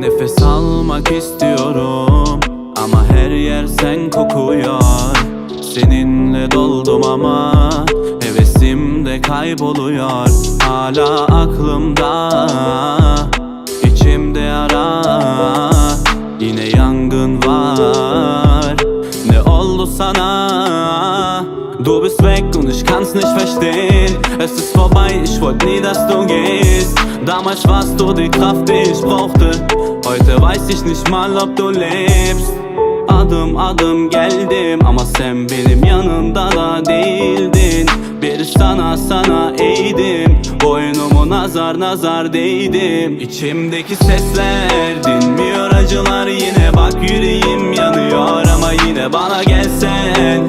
Nefes almak istiyorum Ama her yer sen kokuyor. Seninle doldum ama Hevesim de kayboluyor. Hala aklımda içimde ara. Yine yangın var. Ne oldu sana? Du bist weg und ich kann's nicht verstehen. Es ist vorbei, ich wollte nie, dass du gehst. Damals warst du die Kraft, die ich brauchte. Heute weiß ich nicht mal, ob du lebst. Adım adım geldim ama sen benim yanımda da değildin Bir sana sana eğdim Boynumu nazar nazar değdim İçimdeki sesler dinmiyor acılar. Yine bak yüreğim yanıyor ama yine bana gelsen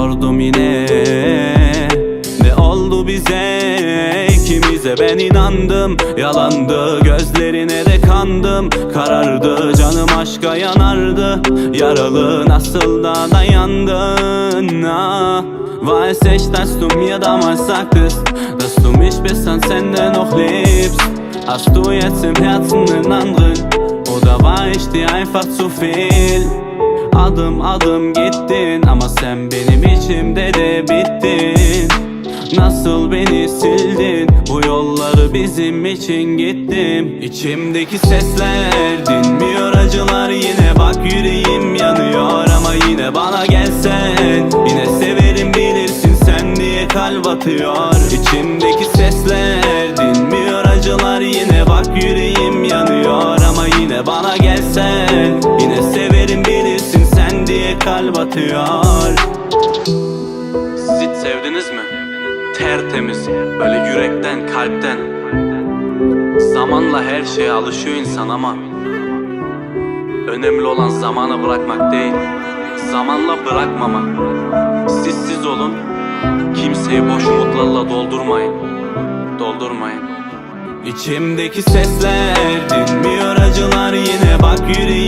Sordum yine Ne oldu bize? İkimize ben inandım. Yalandı gözlerine de kandım. Karardı canım aşka yanardı. Yaralı nasıl da dayandın? Ah. Weiß ich, dass du mir damals sagtest Dass du mich bis ans Ende noch liebst Hast du jetzt im Herzen einen anderen Oder war ich dir einfach zu viel Adım adım gittin ama sen benim içimde de bittin. Nasıl beni sildin? Bu yolları bizim için gittim. İçimdeki sesler dinmiyor acılar yine. Bak yüreğim yanıyor Ama yine bana gelsen. Yine severim bilirsin sen diye kalp atıyor diye kalp atıyor Siz hiç sevdiniz mi? Tertemiz, böyle yürekten, kalpten. Zamanla her şeye alışıyor insan ama Önemli olan zamanı bırakmak değil Zamanla bırakmamak. Siz siz olun Kimseyi boş umutlarla doldurmayın. Doldurmayın. İçimdeki sesler dinmiyor acılar. Yine bak yüreğim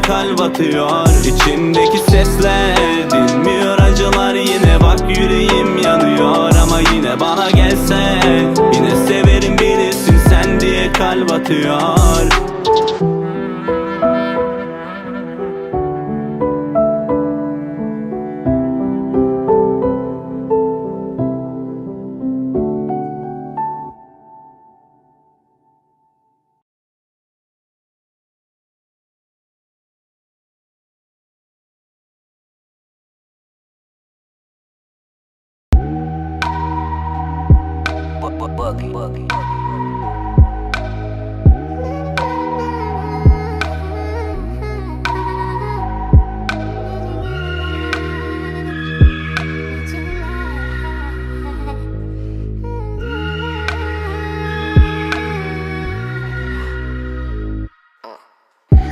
diye kalp atıyor. İçimdeki sesler dinmiyor acılar yine bak yüreğim yanıyor. Ama yine bana gelsen yine severim bilirsin sen diye kalp atıyor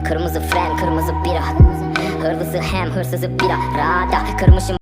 Kırmızı fren, kırmızı bira. Hırlısı hem hırsızı bira. Rada, kırmışım